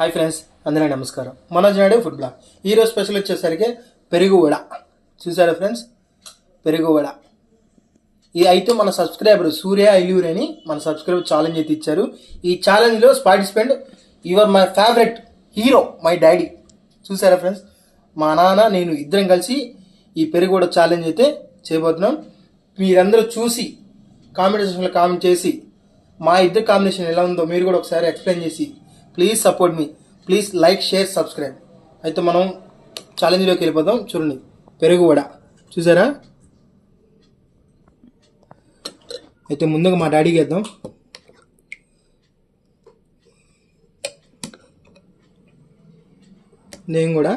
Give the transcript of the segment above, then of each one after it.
Hi friends అందరికీ నమస్కారం. Manoj Naidu food blog. ఈరోజు స్పెషల్ వచ్చేసరికి పెరుగు వడ. చూసారా ఫ్రెండ్స్? పెరుగు వడ. ఇది అయితే మన సబ్స్క్రైబర్ సూర్య ఐలూర్ అని మన సబ్స్క్రైబర్ ఛాలెంజ్ అయితే ఇచ్చారు. ఈ ఛాలెంజ్లో participant your my favourite hero my daddy చూసారా ఫ్రెండ్స్? మా నాన్న నేను ఇద్దరం కలిసి ఈ పెరుగు వడ ఛాలెంజ్ అయితే చేయబోతున్నాం. మీరందరూ చూసి కామెంట్ సెక్షన్లో కామెంట్ చేసి మా ఇద్దరు కాంబినేషన్ ఎలా ఉందో మీరు కూడా ఒకసారి ఎక్స్ప్లెయిన్ చేసి ప్లీజ్ సపోర్ట్ మీ ప్లీజ్ లైక్ షేర్ సబ్స్క్రైబ్ అయితే మనం ఛాలెంజ్లోకి వెళ్ళిపోదాం. చూడండి. పెరుగు వడ. చూసారా? అయితే ముందుగా మా డాడీకి వేద్దాం నేను కూడా.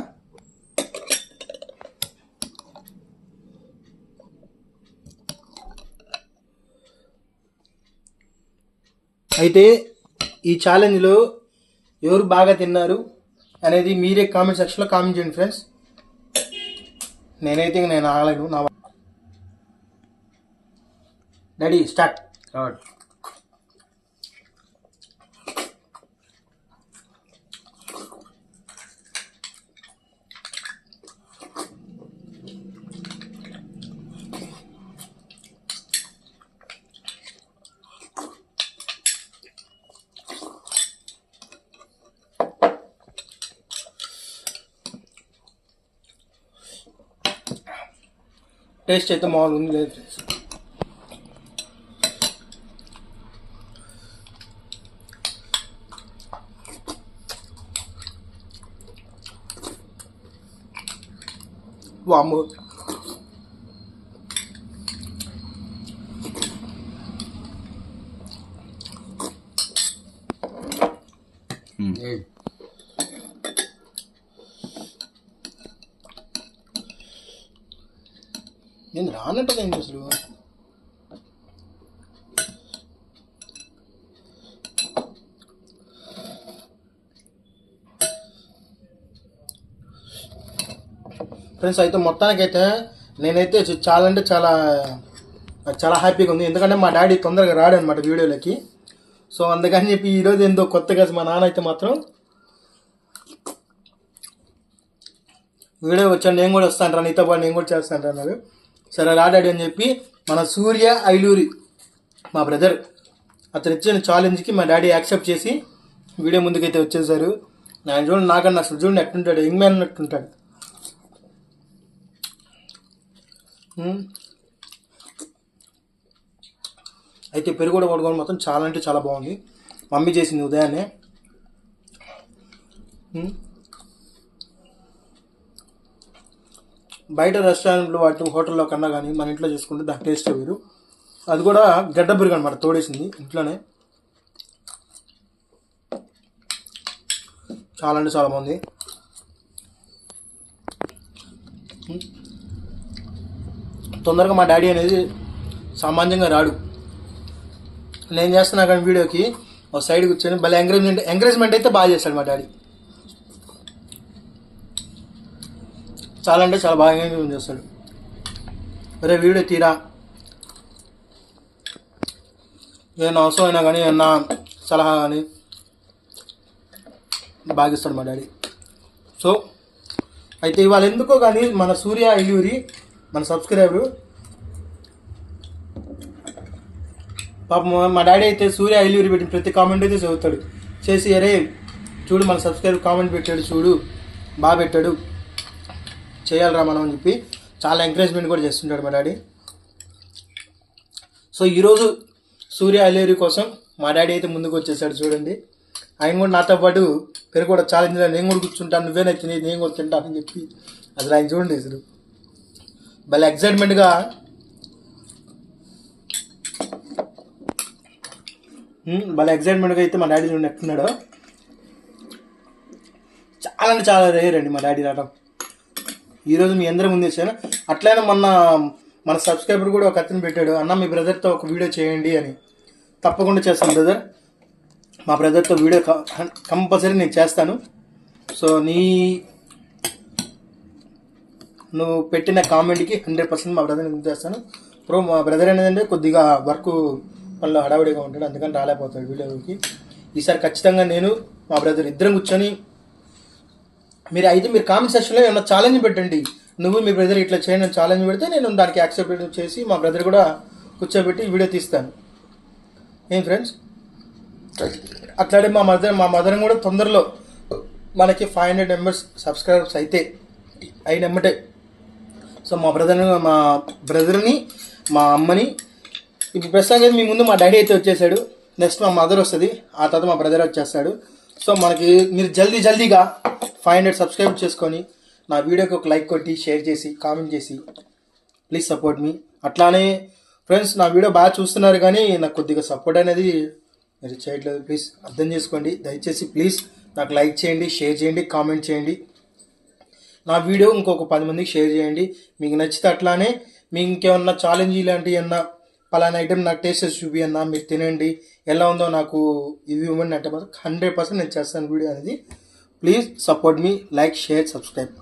అయితే ఈ ఛాలెంజ్లో ఎవరు బాగా తిన్నారు అనేది మీరే కామెంట్ సెక్షన్లో కామెంట్ చేయండి ఫ్రెండ్స్ నేనైతే నేను ఆగలేను నా డాడీ స్టార్ట్ టేస్ట్ అయితే మామూలు ఉంది లేదు ఫ్రెండ్స్ వాము నేను రానట్టు ఏంటి అసలు? ఫ్రెండ్స్ అయితే మొత్తానికైతే నేనైతే చాలా అంటే చాలా చాలా హ్యాపీగా ఉంది. ఎందుకంటే మా డాడీ తొందరగా రాడు అనమాట వీడియోలకి. సో అందుకని చెప్పి ఈరోజు ఏందో కొత్తగా మా నాన్న అయితే మాత్రం వీడియో వచ్చాను నేను కూడా వస్తాను రా నీతో పాటు నేను కూడా చేస్తాను రా అన్నారు సరే రా డాడీ అని చెప్పి మన సూర్య ఐలూరి మా బ్రదర్ అతను ఇచ్చిన ఛాలెంజ్కి మా డాడీ యాక్సెప్ట్ చేసి వీడియో ముందుకైతే వచ్చేసారు. నేను చూడండి నాకన్నా అసలు చూడండి ఎట్టుంటాడు యంగ్ మ్యాన్ అన్నట్టుంటాడు అయితే పెరుగు కూడా కొట్టుకోవడం మొత్తం చాలా అంటే చాలా బాగుంది. మమ్మీ చేసింది ఉదయాన్నే. బయట రెస్టారెంట్లో వాటి హోటల్లో కన్నా కానీ మన ఇంట్లో చేసుకుంటే దాని టేస్ట్ వేరు. అది కూడా గడ్డ పెరుగు అనమాట తోడేసింది ఇంట్లోనే. చాలా అంటే చాలా బాగుంది. తొందరగా మా డాడీ అనేది సామాన్యంగా రాడు. నేను చేస్తున్నా కానీ వీడియోకి ఒక సైడ్ కూర్చొని భలే ఎంకరేజ్మెంట్ ఎంకరేజ్మెంట్ అయితే బాగా చేస్తాడు మా డాడీ. చాలా అంటే చాలా బాగా ఎంజాయ్ చేస్తాడు. అరే వీడియో తీరా. ఏదైనా అవసరం అయినా కానీ ఏమన్నా సలహా కానీ బాగా ఇస్తాడు మా డాడీ. సో అయితే ఇవాళ ఎందుకో కానీ మన సూర్య ఇల్లూరి మన సబ్స్క్రైబరు పాపం మా డాడీ అయితే సూర్య ఐలూరి పెట్టిన ప్రతి కామెంట్ అయితే చదువుతాడు. చేసి అరే చూడు మన సబ్స్క్రైబర్ కామెంట్ పెట్టాడు చూడు బాగా పెట్టాడు. చేయాలిరా మనం అని చెప్పి చాలా ఎంకరేజ్మెంట్ కూడా చేస్తుంటాడు మా డాడీ. సో ఈరోజు సూర్య అలేరి కోసం మా డాడీ అయితే ముందుకు వచ్చేసాడు చూడండి. ఆయన కూడా నాతో పాటు పేరు కూడా ఛాలెంజ్ నేను కూడా కూర్చుంటాను. నువ్వే తిని నేను కూడా తింటానని చెప్పి అసలు ఆయన చూడండి అసలు. భలే ఎక్సైట్మెంట్గా భలే ఎక్సైట్మెంట్గా అయితే మా డాడీ చూడండి ఎట్టున్నాడు చాలా అంటే చాలా రేర్ అండి మా డాడీ రావడం. ఈరోజు మీ అందరి ముందు వచ్చాను అట్లనే మొన్న మన సబ్స్క్రైబర్ కూడా ఒక అతను పెట్టాడు అన్న మీ బ్రదర్తో ఒక వీడియో చేయండి అని. తప్పకుండా చేస్తాను బ్రదర్ మా బ్రదర్తో వీడియో కంపల్సరీ నేను చేస్తాను. సో నీ నువ్వు పెట్టిన కామెంట్కి హండ్రెడ్ పర్సెంట్ మా బ్రదర్ చేస్తాను. ప్రో మా బ్రదర్ అనేది కొద్దిగా వర్క్ పనులు హడావిడిగా ఉంటాడు అందుకని రాలేకపోతాడు వీడియోకి. ఈసారి ఖచ్చితంగా నేను మా బ్రదర్ ఇద్దరం కూర్చొని మీరు అయితే మీరు కామెంట్ సెక్షన్లో ఏమైనా ఛాలెంజ్ పెట్టండి. నువ్వు మీ బ్రదర్ ఇట్లా చేయండి ఛాలెంజ్ పెడితే నేను దానికి యాక్సెప్ట్ చేసి మా బ్రదర్ కూడా కూర్చోబెట్టి వీడియో తీస్తాను. ఏం ఫ్రెండ్స్ అట్లాడే మా మదర్ మా మదర్ కూడా తొందరలో మనకి ఫైవ్ హండ్రెడ్ మెంబర్స్ సబ్స్క్రైబర్స్ అయితే అయిన ఎమ్మటే సో మా బ్రదర్ మా బ్రదర్ని మా అమ్మని ఇప్పుడు ప్రస్తుతానికి మీ ముందు మా డాడీ అయితే వచ్చేసాడు. నెక్స్ట్ మా మదర్ వస్తుంది. ఆ తర్వాత మా బ్రదర్ వచ్చేస్తాడు. సో మనకి మీరు జల్దీ జల్దీగా ఫైవ్ హండ్రెడ్ సబ్స్క్రైబ్ చేసుకొని నా వీడియోకి ఒక లైక్ కొట్టి షేర్ చేసి కామెంట్ చేసి ప్లీజ్ సపోర్ట్ మీ అట్లానే ఫ్రెండ్స్ నా వీడియో బాగా చూస్తున్నారు కానీ నాకు కొద్దిగా సపోర్ట్ అనేది మీరు చేయట్లేదు. ప్లీజ్ అర్థం చేసుకోండి. దయచేసి ప్లీజ్ నాకు లైక్ చేయండి షేర్ చేయండి కామెంట్ చేయండి. నా వీడియో ఇంకొక పది మందికి షేర్ చేయండి. మీకు నచ్చితే అట్లానే మీకు ఇంకేమన్నా ఛాలెంజ్ ఇలాంటివి అన్నా పలానా ఐటెం నాకు టేస్ట్ చేసి చూపి అన్నా మీరు తినండి. ఎలా ఉందో నాకు ఇవి ఇవ్వండి అంటే మాత్రం హండ్రెడ్ పర్సెంట్ నేను చేస్తాను వీడియో అనేది. ప్లీజ్ సపోర్ట్ మీ లైక్ షేర్ సబ్స్క్రైబ్